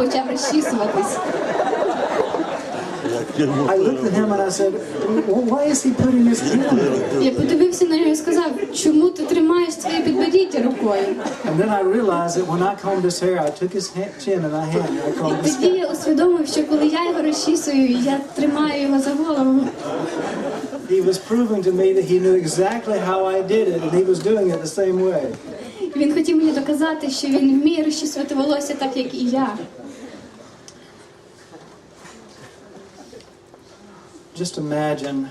почав розчісуватись. I looked at him and I said, well, why is he putting his chin there? Я подивився на нього і сказав, чому ти тримаєш своє підборіддя рукою? And then I realized that when I combed his hair, I took his chin hand and I І combed his тоді я усвідомив, що коли я його розчісую, я тримаю його за голову. He was proving to me that he knew exactly how I did it, and he was doing it the same way. Він хотів мені доказати, що він вміє розчісувати волосся так, як і я. Just imagine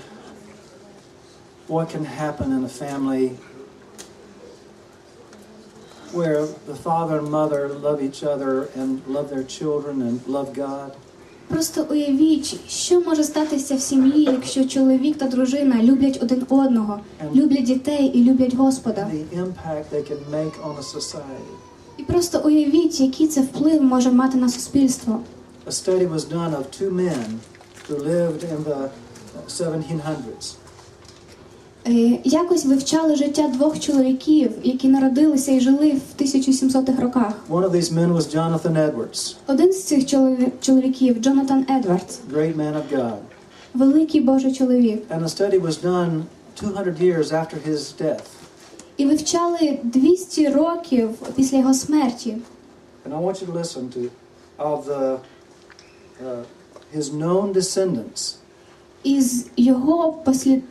what can happen in a family where the father and mother love each other and love their children and love God. Просто уявіть, що може статися в сім'ї, якщо чоловік та дружина люблять один одного, люблять дітей і люблять Господа. І просто уявіть, який це вплив може мати на суспільство. A study was done of two men who lived in the 1700s. Е, Якось вивчали життя двох чоловіків, які народилися і жили в 1700-х роках. One of these men was Jonathan Edwards, Один з цих чоловіків, Джонатан Едвардс, great man of God. великий Божий чоловік. And the study was done 200 years after his death. І вивчали 200 років після його смерті. And I want you to listen to of the uh, his known descendants. Із його послід...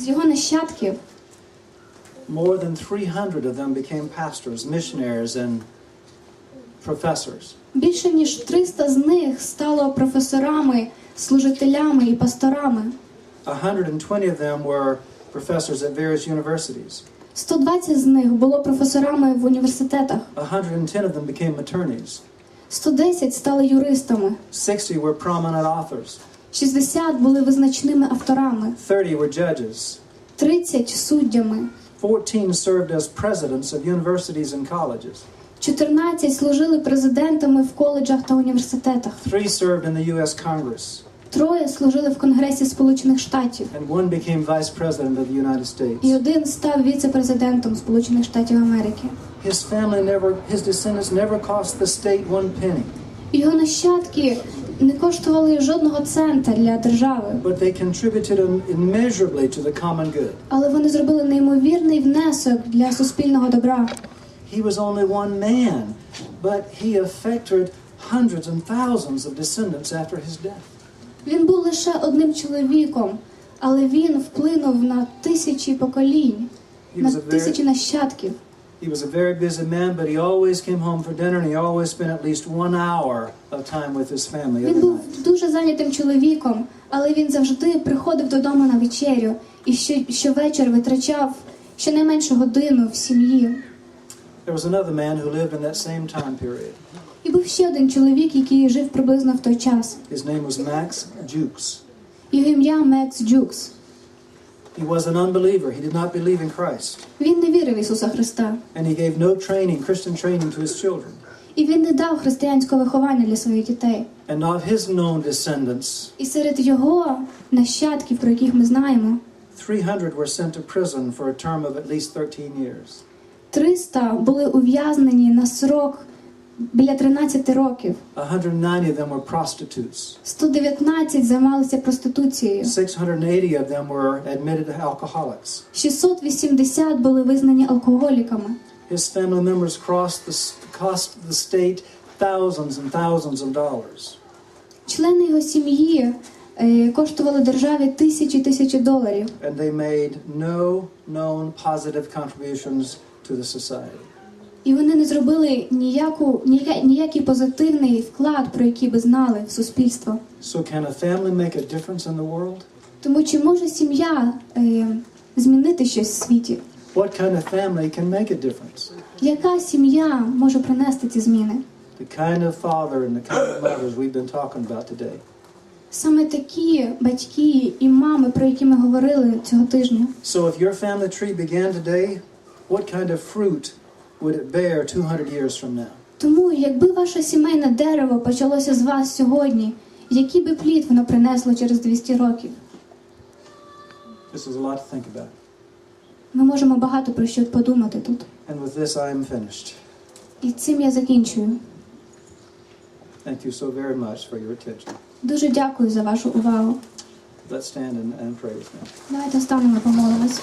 з його нащадків More than 300 of them became pastors, missionaries, and professors. більше ніж 300 з них стало професорами, служителями і пасторами. 120 of them were professors at various universities. 120 з них було професорами в університетах. 110 of them became attorneys. 110 стали юристами. 60 were prominent authors. 60 були визначними авторами, 30 were judges. 30 суддями, 14 served as presidents of universities and colleges. 14 служили президентами в коледжах та університетах. Three served in the U.S. Congress, Троє служили в Конгресі Сполучених Штатів. and one became vice president of the United States. І один став віце-президентом Сполучених Штатів Америки. His family never, his descendants never cost the state one penny, Його нащадки не коштували жодного цента для держави, but they contributed im- immeasurably to the common good. але вони зробили неймовірний внесок для суспільного добра. He was only one man, but he affected hundreds and thousands of descendants after his death. Він був лише одним чоловіком, але він вплинув на тисячі поколінь, на тисячі нащадків. He was a very busy man, but he always came home for dinner and he always spent at least one hour of time with his family Він був дуже зайнятим чоловіком, але він завжди приходив додому на вечерю і щовечір витрачав щонайменше годину в сім'ї. There was another man who lived in that same time period. І був ще один чоловік, який жив приблизно в той час. His name was Max Jukes. Його ім'я Мекс Джукс. He was an unbeliever. He did not believe in Christ. Він не вірив в Ісуса Христа, And he gave no training, Christian training to his children. і він не дав християнського виховання для своїх дітей. And of his known descendants, І серед його нащадків, про яких ми знаємо, 300 were sent to prison for a term of at least 13 years. 300 були ув'язнені на срок біля 13 років. 190 of them were prostitutes. 119 займалися проституцією. 680 of them were admitted alcoholics. 680 були визнані алкоголіками. His family members crossed the, cost the state thousands and thousands of dollars. Члени його сім'ї е, коштували державі тисячі тисячі доларів, And they made no known positive contributions to the society. І вони не зробили ніяку ніяка- ніякий позитивний вклад, про який би знали в суспільство. So, can a family make a difference in the world? Тому чи може сім'я е, змінити щось в світі? What kind of family can make a difference? Яка сім'я може принести ці зміни? The kind of father and the kind of mothers we've been talking about today. Саме такі батьки і мами, про які ми говорили цього тижня. So, if your family tree began today, what kind of fruit would it bear 200 years from now? Тому, якби ваше сімейне дерево почалося з вас сьогодні, який би плід воно принесло через 200 років? This is a lot to think about. Ми можемо багато про що подумати тут. And with this, I am finished. І цим я закінчую. Thank you so very much for your attention. Дуже дякую за вашу увагу. Let's stand and, and pray with me. Давайте станемо помолимось.